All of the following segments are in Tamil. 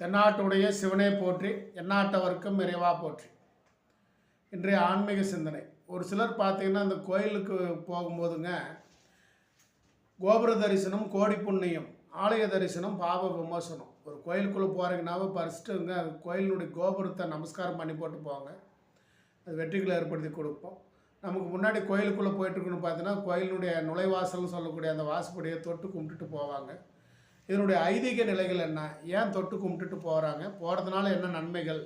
தென்னாட்டுடைய சிவனே போற்றி எந்நாட்டவர்க்கும் இறைவா போற்றி. இன்றைய ஆன்மீக சிந்தனை. ஒரு சிலர் பார்த்தீங்கன்னா அந்த கோயிலுக்கு போகும்போதுங்க கோபுர தரிசனம் கோடி புண்ணியம் ஆலய தரிசனம் பாவ விமோசனம் ஒரு கோயிலுக்குள்ளே போகிறீங்கன்னாவே ஃபஸ்ட்டுங்க அந்த கோயிலினுடைய கோபுரத்தை நமஸ்காரம் பண்ணி போட்டு போங்க அது வெற்றிகளை ஏற்படுத்தி கொடுப்போம். நமக்கு முன்னாடி கோயிலுக்குள்ளே போயிட்டுருக்குன்னு பார்த்தீங்கன்னா கோயிலினுடைய நுழைவாசல்னு சொல்லக்கூடிய அந்த வாசப்படியை தொட்டு கும்பிட்டுட்டு போவாங்க. இதனுடைய ஐதீக நிலைகள் என்ன? ஏன் தொட்டு கும்பிட்டுட்டு போகிறாங்க போகிறதுனால என்ன நன்மைகள்?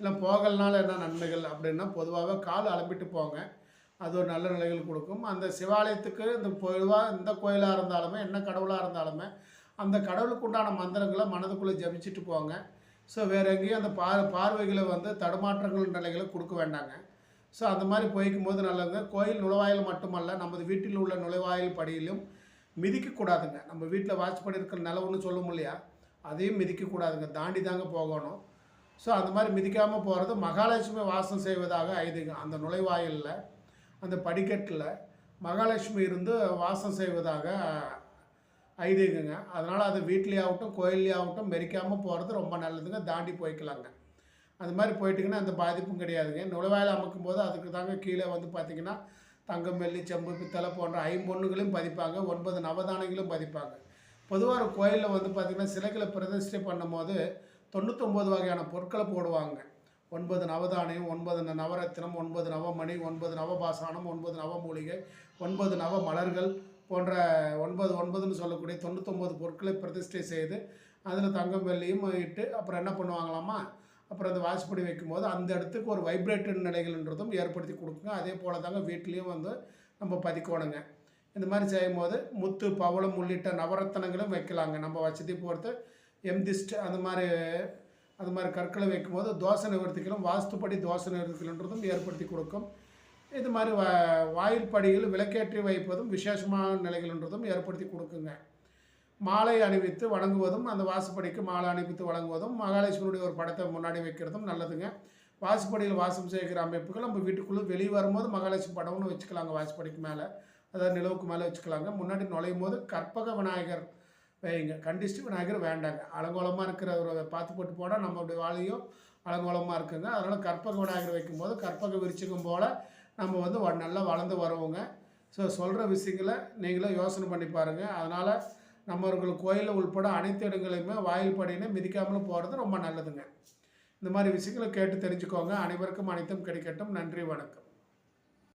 இல்லை போகலனால என்ன நன்மைகள் அப்படின்னா பொதுவாக கால் அலம்பிட்டு போங்க. அது ஒரு நல்ல நிலைகள் கொடுக்கும். அந்த சிவாலயத்துக்கு இந்த பொதுவாக இந்த கோயிலாக இருந்தாலுமே என்ன கடவுளாக இருந்தாலுமே அந்த கடவுளுக்கு உண்டான மந்திரங்களை மனதுக்குள்ளே ஜபிச்சுட்டு போங்க. ஸோ வேறு எங்கேயும் அந்த பார் பார்வைகளை வந்து தடுமாற்றங்கள் நிலைகளை கொடுக்க வேண்டாங்க. ஸோ அந்த மாதிரி போய்க்கும் போது நல்லதுங்க கோயில் நுழைவாயில் மட்டுமல்ல நமது வீட்டில் உள்ள நுழைவாயில் படியிலும் மிதிக்கக்கூடாதுங்க. நம்ம வீட்டில் வாட்ச் பண்ணியிருக்கிற நிலவுன்னு சொல்லும் இல்லையா? அதையும் மிதிக்கக்கூடாதுங்க. தாண்டி தாங்க போகணும். ஸோ அந்த மாதிரி மிதிக்காமல் போகிறது மகாலட்சுமி வாசம் செய்வதாக ஐதீகம். அந்த நுழைவாயிலில் அந்த படிக்கட்டில் மகாலட்சுமி இருந்து வாசம் செய்வதாக ஐதீகங்க. அதனால் அது வீட்லேயே ஆகட்டும் மெரிக்காமல் போகிறது ரொம்ப நல்லதுங்க. தாண்டி போய்க்கலாங்க. அது மாதிரி போயிட்டிங்கன்னா அந்த பாதிப்பும் கிடையாதுங்க. நுழைவாயில் அமைக்கும் போது அதுக்கு தாங்க கீழே வந்து பார்த்திங்கன்னா தங்கம் வெள்ளி செம்பு பித்தளை போன்ற ஐம்பொண்ணுகளையும் பதிப்பாங்க. ஒன்பது நவதானங்களும் பதிப்பாங்க. பொதுவாக ஒரு கோயிலில் வந்து பார்த்திங்கன்னா சிலைகளை பிரதிஷ்டை பண்ணும்போது தொண்ணூத்தொம்பது வகையான பொருட்களை போடுவாங்க. ஒன்பது நவதானியம் ஒன்பது ந- நவரத்தினம் ஒன்பது நவமணி ஒன்பது நவபாசானம் ஒன்பது நவமூலிகை ஒன்பது நவ மலர்கள் போன்ற ஒன்பது ஒன்பதுன்னு சொல்லக்கூடிய தொண்ணூத்தொம்பது பொருட்களை பிரதிஷ்டை செய்து அதில் தங்கம் வெள்ளியும் இட்டு அப்புறம் என்ன பண்ணுவாங்களாமா அப்புறம் அந்த வாசப்படி வைக்கும்போது அந்த இடத்துக்கு ஒரு வைப்ரேட்டட் நிலைகள்ன்றதும் ஏற்படுத்தி கொடுக்குங்க. அதே போல் தாங்க வீட்லேயும் வந்து நம்ம பதிக்கணுங்க. இந்த மாதிரி செய்யும்போது முத்து பவளம் உள்ளிட்ட நவரத்தனங்களும் வைக்கலாங்க. நம்ம வசதி பொறுத்து எம்திஸ்ட் அந்த மாதிரி அது மாதிரி கற்களை வைக்கும்போது தோசை நிவர்த்திகளும் வாஸ்துப்படி தோசை நிவர்த்திகளுன்றதும் ஏற்படுத்தி கொடுக்கும். இது மாதிரி வா வாயில் படிகள் விளக்கேற்றி வைப்பதும் விசேஷமான நிலைகள்ன்றதும் ஏற்படுத்தி கொடுக்குங்க. மாலை அணிவித்து வணங்குவதும் அந்த வாசுப்படிக்கு மாலை அணிவித்து வழங்குவதும் மகாலட்சுமியுடைய ஒரு படத்தை முன்னாடி வைக்கிறதும் நல்லதுங்க. வாசுப்படியில் வாசம் செய்கிற அமைப்புகள் நம்ம வீட்டுக்குள்ளே வெளியே வரும்போது மகாலட்சுமி படம்னு வச்சுக்கலாங்க வாசுப்படிக்கு மேலே. அதாவது நிலவுக்கு மேலே வச்சுக்கலாங்க. முன்னாடி நுழையும் போது கற்பக விநாயகர் வைங்க. கண்டிஷ்டி விநாயகர் வேண்டாங்க. அலங்கோலமாக இருக்கிற ஒரு பார்த்து போட்டு போனால் நம்மளுடைய வாழையும் அலங்கோலமாக இருக்குங்க. அதனால் கற்பக விநாயகர் வைக்கும்போது கற்பக விருச்சிகம் போல் நம்ம வந்து நல்லா வளர்ந்து வருவோங்க. ஸோ சொல்கிற விஷயங்களை நீங்களும் யோசனை பண்ணி பாருங்கள் அதனால் நம்மவர்கள் கோயிலில் உள்பட அனைத்து இடங்களையுமே வாயில் படின்னு மிதிக்காமல் போகிறது ரொம்ப நல்லதுங்க. இந்த மாதிரி விஷயங்களை கேட்டு தெரிஞ்சுக்கோங்க. அனைவருக்கும் அனைத்தும் கிடைக்கட்டும். நன்றி வணக்கம்.